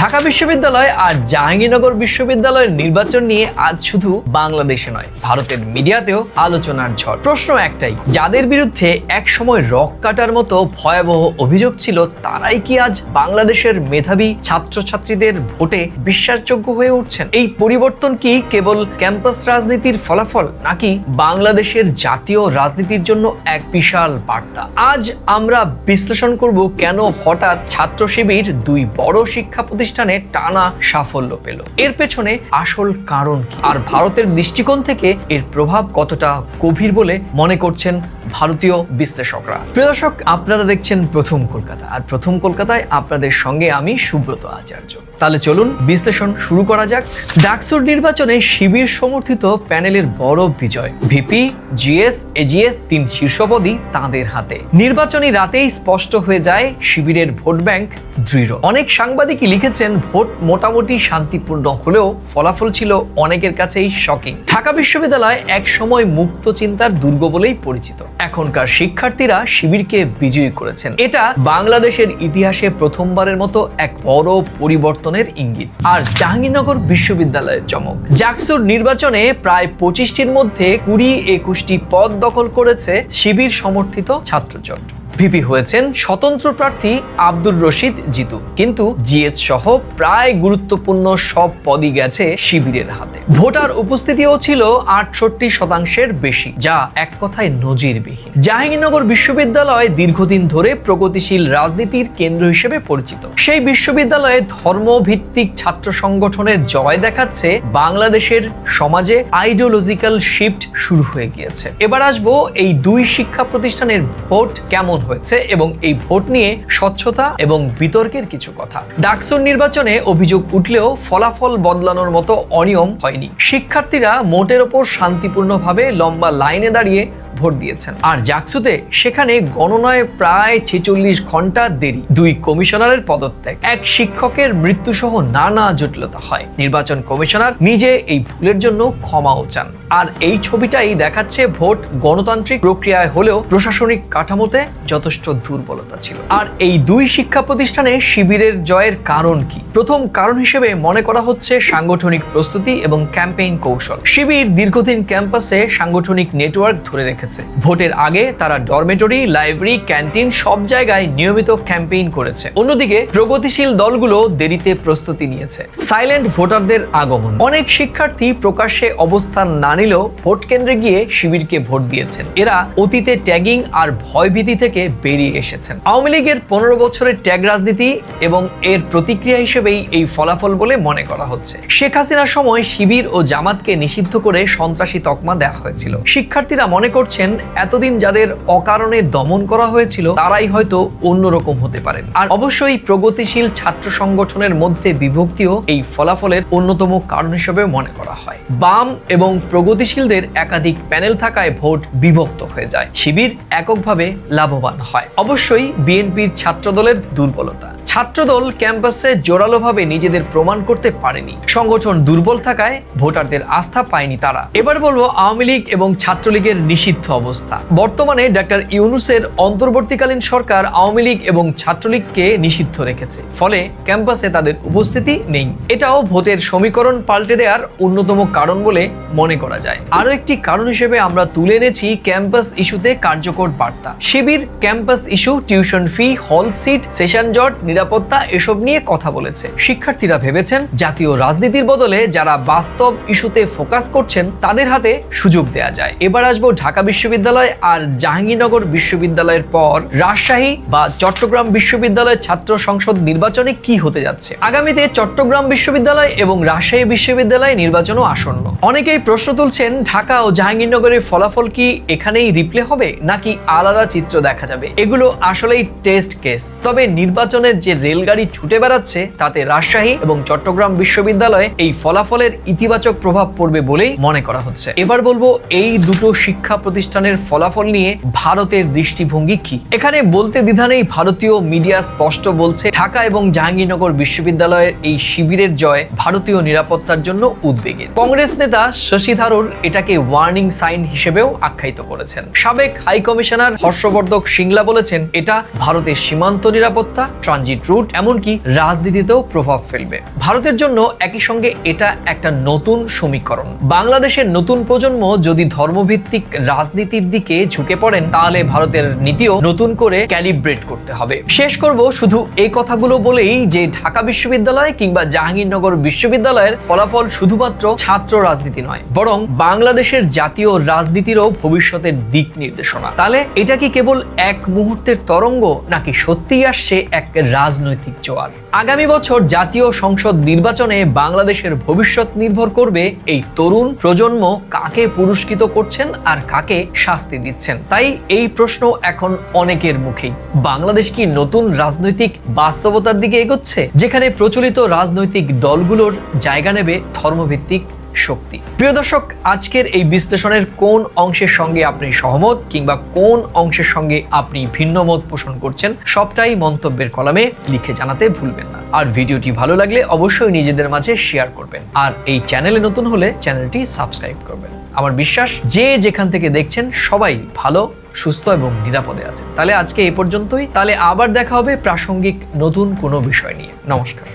ঢাকা বিশ্ববিদ্যালয় আর জাহাঙ্গীরনগর বিশ্ববিদ্যালয়ের নির্বাচন নিয়ে আজ শুধু বাংলাদেশে নয়, ভারতের মিডিয়াতেও আলোচনার ঝড়। প্রশ্ন একটাই, যাদের বিরুদ্ধে এক সময় রক কাটার মতো ভয়াবহ অভিযোগ ছিল, তারাই কি আজ বাংলাদেশের মেধাবী ছাত্রছাত্রীদের ভোটে বিশ্বাসযোগ্য হয়ে উঠছেন? এই পরিবর্তন কি কেবল ক্যাম্পাস রাজনীতির ফলাফল, নাকি বাংলাদেশের জাতীয় রাজনীতির জন্য এক বিশাল বার্তা? আজ আমরা বিশ্লেষণ করব কেন হঠাৎ ছাত্র শিবির দুই বড় শিক্ষা প্রতিষ্ঠানে টানা সাফল্য পেল। এর পেছনে আসল কারণ কি? আর ভারতের দৃষ্টিকোণ থেকে এর প্রভাব কতটা গভীর বলে মনে করছেন ভারতীয় বিশ্লেষকরা। প্রিয় দর্শক, আপনারা দেখছেন প্রথম কলকাতা। আর প্রথম কলকাতায় আপনাদের সঙ্গে আমি সুব্রত আচার্য। তাহলে চলুন বিশ্লেষণ শুরু করা যাক। ডাকসুর নির্বাচনে শিবির সমর্থিত প্যানেলের বড় বিজয়। ভিপি, জিএস, এজিএস তিন শীর্ষপদই তাঁদের হাতে। নির্বাচনী রাতেই স্পষ্ট হয়ে যায় শিবিরের ভোট ব্যাংক দৃঢ়। অনেক সাংবাদিকই লিখেছেন ভোট মোটামুটি শান্তিপূর্ণ হলেও ফলাফল ছিল অনেকের কাছেই শকিং ঢাকা বিশ্ববিদ্যালয় এক সময় মুক্ত চিন্তার দুর্গ বলেই পরিচিত। এখনকার শিক্ষার্থীরা শিবিরকে বিজয়ী করেছেন। এটা বাংলাদেশের ইতিহাসে প্রথমবারের মতো এক বড় পরিবর্তনের ইঙ্গিত। আর জাহাঙ্গীরনগর বিশ্ববিদ্যালয়ের চমক। জাকসুর নির্বাচনে প্রায় পঁচিশটির মধ্যে কুড়ি একুশটি পদ দখল করেছে শিবির সমর্থিত ছাত্রজোট। ভিপি হয়েছেন স্বতন্ত্র প্রার্থী আব্দুর রশিদ জিতু। কিন্তু জিএস সহ প্রায় গুরুত্বপূর্ণ সব পদই গেছে শিবিরের হাতে। ভোটার উপস্থিতিও ছিল আটষট্টি শতাংশের বেশি, যা এক কথায় নজিরবিহীন। জাহাঙ্গীরনগর বিশ্ববিদ্যালয় দীর্ঘদিন ধরে প্রগতিশীল রাজনীতির কেন্দ্র হিসেবে পরিচিত। সেই বিশ্ববিদ্যালয়ে ধর্মভিত্তিক ছাত্র সংগঠনের জয় দেখাচ্ছে বাংলাদেশের সমাজে আইডিওলজিক্যাল শিফট শুরু হয়ে গিয়েছে। এবার আসব এই দুই শিক্ষা প্রতিষ্ঠানের ভোট কেমন হয়েছে এবং এই ভোট নিয়ে স্বচ্ছতা এবং বিতর্কের কিছু কথা। ডাকসুর নির্বাচনে অভিযোগ উঠলেও ফলাফল বদলানোর মতো অনিয়ম হয়নি। শিক্ষার্থীরা মোটের ওপর শান্তিপূর্ণভাবে লম্বা লাইনে দাঁড়িয়ে ভোট দিয়েছেন। আর জাকসুতে সেখানে গণনায় প্রায় ছেচল্লিশ ঘণ্টা দেরি। দুই কমিশনারের পদত্যাগ। এক শিক্ষকের মৃত্যুসহ নানা জটিলতা হয়। নির্বাচন কমিশনার নিজে এই ভুলের জন্য ক্ষমাও চান। আর এই ছবিটাই দেখাচ্ছে ভোট গণতান্ত্রিক প্রক্রিয়ায় হলেও প্রশাসনিক কাঠামোতে যথেষ্ট দুর্বলতা ছিল। আর এই দুই শিক্ষা প্রতিষ্ঠানে শিবিরের জয়ের কারণ কি? প্রথম কারণ হিসেবে মনে করা হচ্ছে সাংগঠনিক প্রস্তুতি এবং ক্যাম্পেইন কৌশল। শিবির দীর্ঘদিন ক্যাম্পাসে সাংগঠনিক নেটওয়ার্ক ধরে রেখেছে। ভোটের আগে তারা ডরমেটরি, লাইব্রেরি, ক্যান্টিন সব জায়গায় নিয়মিত ক্যাম্পেইন করেছে। অন্যদিকে প্রগতিশীল দলগুলো দেরিতে প্রস্তুতি নিয়েছে। সাইলেন্ট ভোটারদের আগমন। অনেক শিক্ষার্থী প্রকাশ্যে অবস্থান না নিলেও ভোট কেন্দ্রে গিয়ে শিবিরকে ভোট দিয়েছেন। এরা অতীতে ট্যাগিং আর ভয়ভীতি থেকে বেরিয়ে এসেছেন। আওয়ামী লীগের পনেরো বছরের ট্যাগ রাজনীতি এবং এর প্রতিক্রিয়া হিসেবেই এই ফলাফল বলে মনে করা হচ্ছে। শেখ হাসিনার সময় শিবির ও জামাতকে নিষিদ্ধ করে সন্ত্রাসী তকমা দেওয়া হয়েছিল। শিক্ষার্থীরা মনে করছেন, এতদিন যাদের অকারণে দমন করা হয়েছিল, তারাই হয়তো অন্যরকম হতে পারেন। আর অবশ্যই প্রগতিশীল ছাত্র সংগঠনের মধ্যে বিভক্তিও এই ফলাফলের অন্যতম কারণ হিসেবে মনে করা হয়। বাম এবং প্রগতিশীলদের একাধিক প্যানেল থাকায় ভোট বিভক্ত হয়ে যায়। শিবির এককভাবে লাভবান হয়। অবশ্যই বিএনপির ছাত্রদলের দুর্বলতা। ছাত্রদল ক্যাম্পাসে জোরালোভাবে নিজেদের প্রমাণ করতে পারেনি। সংগঠন দুর্বল থাকায় ভোটারদের আস্থা পায়নি তারা। এবার বলব আওয়ামী লীগ এবং ছাত্রলীগের নিষিদ্ধ অবস্থা। বর্তমানে ডাক্তার ইউনুসের অন্তর্বর্তীকালীন সরকার আওয়ামী লীগ এবং ছাত্রলীগকে নিষিদ্ধ রেখেছে। ফলে ক্যাম্পাসে তাদের উপস্থিতি নেই। এটাও ভোটের সমীকরণ পাল্টে দেওয়ার অন্যতম কারণ বলে মনে করা যায়। আরও একটি কারণ হিসেবে আমরা তুলে এনেছি ক্যাম্পাস ইস্যুতে কার্যকর বার্তা। শিবির, campus issue, tuition fee, hall seat, session জট নিরাপত্তা এসব নিয়ে কথা বলেছে। শিক্ষার্থীরা ভেবেছেন জাতীয় রাজনীতির বদলে যারা বাস্তব ইস্যুতে ফোকাস করছেন, তাদের হাতে সুযোগ দেয়া যায়। এবার আসব ঢাকা বিশ্ববিদ্যালয় আর জাহাঙ্গীরনগর বিশ্ববিদ্যালয়ের পর। রাজশাহী বা চট্টগ্রাম বিশ্ববিদ্যালয়ের ছাত্র সংসদ নির্বাচনে কি হতে যাচ্ছে? আগামীতে চট্টগ্রাম বিশ্ববিদ্যালয় এবং রাজশাহী বিশ্ববিদ্যালয় নির্বাচনও আসন্ন। অনেকেই প্রশ্ন তুলছেন, ঢাকা ও জাহাঙ্গীরনগরের ফলাফল কি এখানেই রিপ্লে হবে, নাকি আলাদা চিত্র দেখা যাবে? এগুলো আসলেই টেস্ট কেস। তবে নির্বাচনের যে রেলগাড়ি ছুটে বেড়াচ্ছে, তাতে রাজশাহী এবং চট্টগ্রাম বিশ্ববিদ্যালয়ে এই ফলাফলের ইতিবাচক প্রভাব পড়বে বলেই মনে করা হচ্ছে। এবার বলব, এই দুটো শিক্ষা প্রতিষ্ঠানের ফলাফল নিয়ে ভারতের দৃষ্টিভঙ্গি কি? এখানে বলতে দ্বিধা নেই, ভারতীয় মিডিয়া স্পষ্ট বলছে, ঢাকা এবং জাহাঙ্গীরনগর বিশ্ববিদ্যালয়ের এই শিবিরের জয় ভারতীয় নিরাপত্তার জন্য উদ্বেগের। কংগ্রেস নেতা শশী থারুর এটাকে ওয়ার্নিং সাইন হিসেবেও আখ্যায়িত করেছেন। সাবেক হাই কমিশনার হর্ষবর্ধক সিংলা বলেছেন, এটা ভারতের সীমান্ত নিরাপত্তা, ট্রানজিট ট্রানজিট রুট এমনকি রাজনীতিতেও প্রভাব ফেলবে। ভারতের জন্য একই সঙ্গে এটা একটা নতুন সমীকরণ। বাংলাদেশের নতুন প্রজন্ম যদি ধর্মভিত্তিক রাজনীতির দিকে ঝুঁকে পড়েন, তাহলে ভারতের নীতিও নতুন করে ক্যালিব্রেট করতে হবে। শেষ করব শুধু এই কথাগুলো বলেই যে ঢাকা বিশ্ববিদ্যালয় কিংবা জাহাঙ্গীরনগর বিশ্ববিদ্যালয়ের ফলাফল শুধুমাত্র ছাত্র রাজনীতি নয়, বরং বাংলাদেশের জাতীয় রাজনীতিরও ভবিষ্যতের দিক নির্দেশনা। তাহলে এটা কি কেবল এক মুহূর্তের তরঙ্গ, নাকি সত্যিই আসছে এক রাজনৈতিক জোয়ার। আগামী বছর জাতীয় সংসদ নির্বাচনে বাংলাদেশের ভবিষ্যৎ নির্ভর করবে এই তরুণ প্রজন্ম কাকে পুরস্কৃত করছেন আর কাকে শাস্তি দিচ্ছেন। তাই এই প্রশ্ন এখন অনেকের মুখেই। বাংলাদেশ কি নতুন রাজনৈতিক বাস্তবতার দিকে এগোচ্ছে? যেখানে প্রচলিত রাজনৈতিক দলগুলোর জায়গা নেবে ধর্মভিত্তিক শক্তি। প্রিয় দর্শক, আজকের এই বিশ্লেষণের কোন অংশের সঙ্গে আপনি সহমত কিংবা কোন অংশের সঙ্গে আপনি ভিন্ন মত পোষণ করছেন, সবটাই মন্তব্যের কলামে লিখে জানাতে ভুলবেন না। আর ভিডিওটি ভালো লাগলে অবশ্যই নিজেদের মাঝে শেয়ার করবেন। আর এই চ্যানেলে নতুন হলে চ্যানেলটি সাবস্ক্রাইব করবেন। আমার বিশ্বাস, যে যেখান থেকে দেখছেন, সবাই ভালো, সুস্থ এবং নিরাপদে আছেন তাহলে আজকে এই পর্যন্তই। তাহলে আবার দেখা হবে প্রাসঙ্গিক নতুন কোনো বিষয় নিয়ে। নমস্কার।